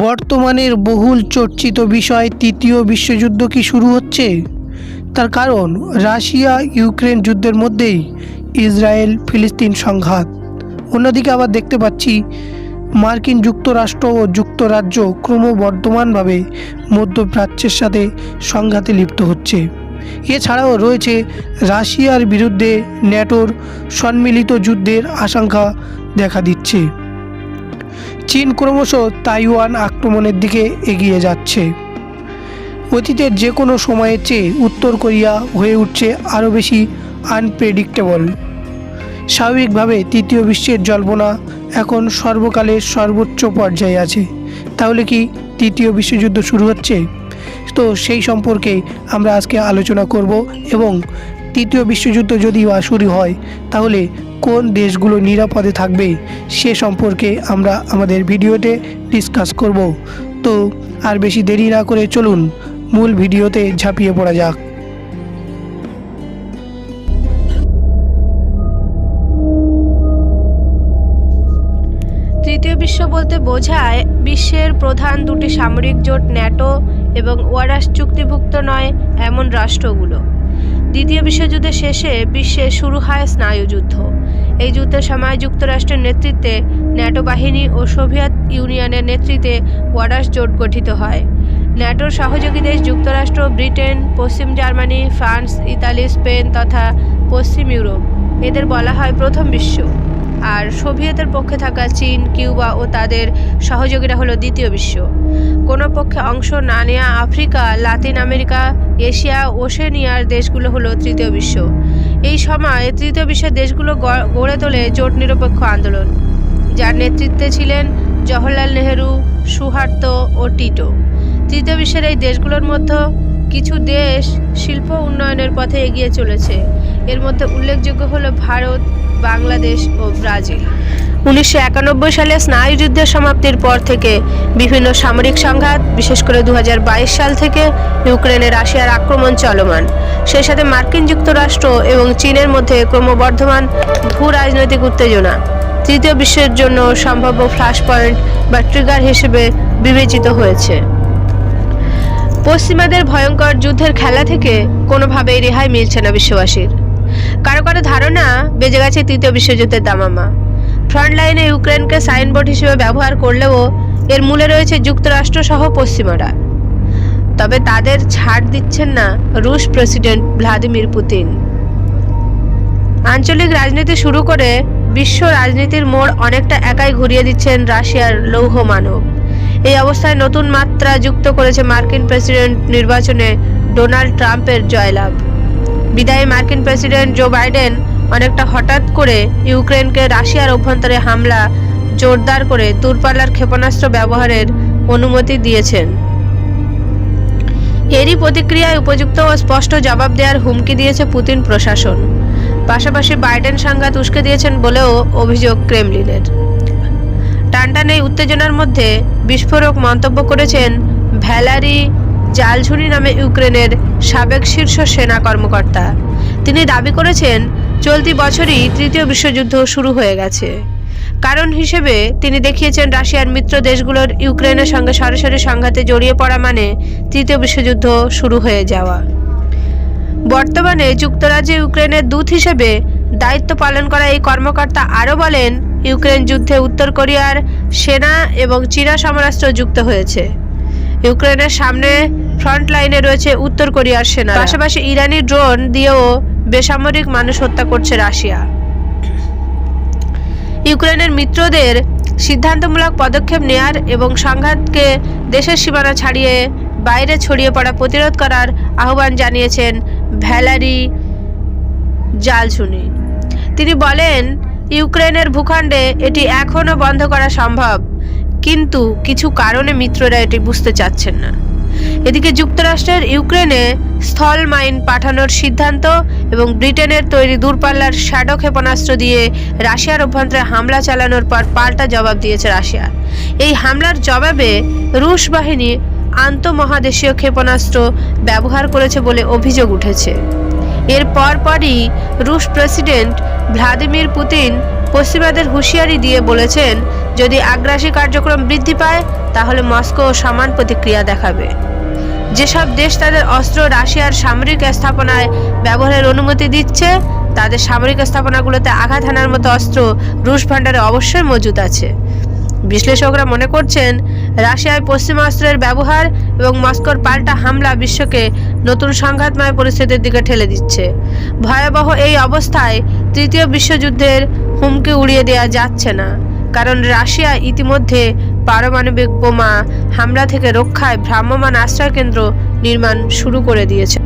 বর্তমানের বহুল চর্চিত বিষয় তৃতীয় বিশ্বযুদ্ধ কি শুরু হচ্ছে? তার কারণ, রাশিয়া ইউক্রেন যুদ্ধের মধ্যেই ইসরায়েল ফিলিস্তিন সংঘাত। অন্যদিকে আবার দেখতে পাচ্ছি, মার্কিন যুক্তরাষ্ট্র ও যুক্তরাজ্য ক্রমবর্ধমানভাবে মধ্যপ্রাচ্যের সাথে সংঘাতে লিপ্ত হচ্ছে। এছাড়াও রয়েছে রাশিয়ার বিরুদ্ধে ন্যাটোর সম্মিলিত যুদ্ধের আশঙ্কা দেখা দিচ্ছে। চীন ক্রমশ তাইওয়ান আক্রমণের দিকে এগিয়ে যাচ্ছে। অতীতের যে কোনো সময়ের চেয়ে উত্তর কোরিয়া হয়ে উঠছে আরও বেশি আনপ্রেডিক্টেবল স্বাভাবিকভাবে তৃতীয় বিশ্বের জল্পনা এখন সর্বকালের সর্বোচ্চ পর্যায়ে আছে। তাহলে কি তৃতীয় বিশ্বযুদ্ধ শুরু হচ্ছে? তো সেই সম্পর্কে আমরা আজকে আলোচনা করব এবং তৃতীয় বিশ্বযুদ্ধ যদি শুরু হয়, তাহলে কোন দেশগুলো নিরাপদে থাকবে সে সম্পর্কে আমরা আমাদের ভিডিওতে ডিসকাস করব। তো আর বেশি দেরি না করে চলুন, মূল ভিডিওতে ঝাঁপিয়ে পড়া যাক। তৃতীয় বিশ্ব বলতে বোঝায়, বিশ্বের প্রধান দুটি সামরিক জোট ন্যাটো এবং ওয়ারাস চুক্তিভুক্ত নয়, এমন রাষ্ট্রগুলো। দ্বিতীয় বিশ্বযুদ্ধের শেষে বিশ্বে শুরু হয় স্নায়ুযুদ্ধ এই যুদ্ধের সময় যুক্তরাষ্ট্রের নেতৃত্বে ন্যাটো বাহিনী ও সোভিয়েত ইউনিয়নের নেতৃত্বে ওয়াডার্স জোট গঠিত হয়। ন্যাটোর সহযোগী দেশ যুক্তরাষ্ট্র, ব্রিটেন, পশ্চিম জার্মানি, ফ্রান্স, ইতালি, স্পেন তথা পশ্চিম ইউরোপ। এদের বলা হয় প্রথম বিশ্ব। আর সোভিয়েতের পক্ষে থাকা চীন, কিউবা ও তাদের সহযোগীরা হলো দ্বিতীয় বিশ্ব। কোনো পক্ষে অংশ না নেওয়া আফ্রিকা, লাতিন আমেরিকা, এশিয়া, ওশেনিয়ার দেশগুলো হলো তৃতীয় বিশ্ব। এই সময় তৃতীয় বিশ্বের দেশগুলো গড়ে তোলে জোট নিরপেক্ষ আন্দোলন, যার নেতৃত্বে ছিলেন জওহরলাল নেহেরু, সুহার্তো ও টিটো। তৃতীয় বিশ্বের এই দেশগুলোর মধ্যে কিছু দেশ শিল্প উন্নয়নের পথে এগিয়ে চলেছে। এর মধ্যে উল্লেখযোগ্য হলো ভারত বাংলাদেশ ও ব্রাজিল। উনিশশো একানব্বই সালে স্নায়ুযুদ্ধের সমাপ্তির পর থেকে বিভিন্ন সামরিক সংঘাত, বিশেষ করে দু হাজার বাইশ সাল থেকে ইউক্রেনে রাশিয়ার আক্রমণ চলমান। সেই সাথে মার্কিন যুক্তরাষ্ট্র এবং চীনের মধ্যে ক্রমবর্ধমান ভূ রাজনৈতিক উত্তেজনা। তৃতীয় বিশ্বের জন্য সম্ভাব্য ফ্ল্যাশ পয়েন্ট বা ট্রিগার হিসেবে বিবেচিত হয়েছে। পশ্চিমাদের ভয়ঙ্কর যুদ্ধের খেলা থেকে কোনোভাবেই রেহাই মিলছে না বিশ্ববাসীর। কারও কারও ধারণা, বেজে গেছে তৃতীয় বিশ্বযুদ্ধের দামামা। ফ্রন্ট লাইনে ইউক্রেনকে সাইনবোর্ড হিসেবে ব্যবহার করলেও এর মূলে রয়েছে যুক্তরাষ্ট্র সহ পশ্চিমারা। তবে তাদের ছাড় দিচ্ছেন না রুশ প্রেসিডেন্ট ভ্লাদিমির পুতিন। আঞ্চলিক রাজনীতি শুরু করে বিশ্ব রাজনীতির মোড় অনেকটা একাই ঘুরিয়ে দিচ্ছেন রাশিয়ার লৌহ মানব। এই অবস্থায় নতুন মাত্রা যুক্ত করেছে মার্কিন প্রেসিডেন্ট নির্বাচনে ডোনাল্ড ট্রাম্পের জয়লাভ। বিদায়ী মার্কিন প্রেসিডেন্ট জো বাইডেন অনেকটা হঠাৎ করে ইউক্রেনকে রাশিয়ার অভ্যন্তরে হামলা জোরদার করে দূরপাল্লার ক্ষেপণাস্ত্র ব্যবহারের অনুমতি দিয়েছেন। এরই প্রতিক্রিয়ায় উপযুক্ত ও স্পষ্ট জবাব দেওয়ার হুমকি দিয়েছে পুতিন প্রশাসন। পাশাপাশি বাইডেন সংঘাত উস্কে দিয়েছেন বলেও অভিযোগ ক্রেমলিনের। টানটান এই উত্তেজনার মধ্যে বিস্ফোরক মন্তব্য করেছেন ভ্যালারি জালঝুনি নামে ইউক্রেনের সাবেক শীর্ষ সেনা কর্মকর্তা। তিনি দাবি করেছেন, চলতি বছরই তৃতীয় বিশ্বযুদ্ধ শুরু হয়ে গেছে। কারণ হিসেবে তিনি দেখিয়েছেন, রাশিয়ার মিত্র দেশগুলোর ইউক্রেনের সঙ্গে সরাসরি সংঘাতে জড়িয়ে পড়া মানে তৃতীয় বিশ্বযুদ্ধ শুরু হয়ে যাওয়া। বর্তমানে যুক্তরাজ্যে ইউক্রেনের দূত হিসেবে দায়িত্ব পালন করা এই কর্মকর্তা আরও বলেন, ইউক্রেন যুদ্ধে উত্তর কোরিয়ার সেনা এবং চীনা সমরাস্ত্র যুক্ত হয়েছে। ইউক্রেনের সামনে ফ্রন্ট লাইনে রয়েছে উত্তর কোরিয়ার সেনা পাশাপাশি ইরানি ড্রোন দিয়েও বেসামরিক মানুষ হত্যা করছে রাশিয়া। ইউক্রেনের মিত্রদের সিদ্ধান্তমূলক পদক্ষেপ নেয়ার এবং সংঘাতকে দেশের সীমানা ছাড়িয়ে বাইরে ছড়িয়ে পড়া প্রতিরোধ করার আহ্বান জানিয়েছেন ভ্যালারি জালছুনি তিনি বলেন, ইউক্রেনের ভূখণ্ডে এটি এখনও বন্ধ করা সম্ভব। কিন্তু কিছু কারণে মিত্ররা এটি বুঝতে চাচ্ছেন না। এদিকে যুক্তরাষ্ট্রের ইউক্রেনে স্থল মাইন পাঠানোর সিদ্ধান্ত এবং ব্রিটেনের তৈরি দূরপাল্লার শ্যাডো ক্ষেপণাস্ত্র দিয়ে রাশিয়ার অভ্যন্তরে হামলা চালানোর পর পাল্টা জবাব দিয়েছে রাশিয়া। এই হামলার জবাবে রুশ বাহিনী আন্তঃমহাদেশীয় ক্ষেপণাস্ত্র ব্যবহার করেছে বলে অভিযোগ উঠেছে। এর পরপরই রুশ প্রেসিডেন্ট ভ্লাদিমির পুতিন পশ্চিমাদের হুঁশিয়ারি দিয়ে বলেছেন যদি আগ্রাসী কার্যক্রম বৃদ্ধি পায়, তাহলে মস্কো সমান প্রতিক্রিয়া দেখাবে। যেসব দেশ তাদের অস্ত্র রাশিয়ার সামরিক স্থাপনায় ব্যবহারের অনুমতি দিচ্ছে, তাদের সামরিক স্থাপনাগুলোতে আঘাত হানার মতো অস্ত্র রুশ ভাণ্ডারে অবশ্যই মজুদ আছে। বিশ্লেষকরা মনে করছেন, রাশিয়ায় পশ্চিমা অস্ত্রের ব্যবহার এবং মস্কোর পাল্টা হামলা বিশ্বকে নতুন সংঘাতময় পরিস্থিতির দিকে ঠেলে দিচ্ছে। ভয়াবহ এই অবস্থায় তৃতীয় বিশ্বযুদ্ধের হুমকি উড়িয়ে দেওয়া যাচ্ছে না। কারণ রাশিয়া ইতিমধ্যে পারমাণবিক বোমা হামলা থেকে রক্ষায় ভ্রাম্যমাণ আশ্রয়কেন্দ্র নির্মাণ শুরু করে দিয়েছে।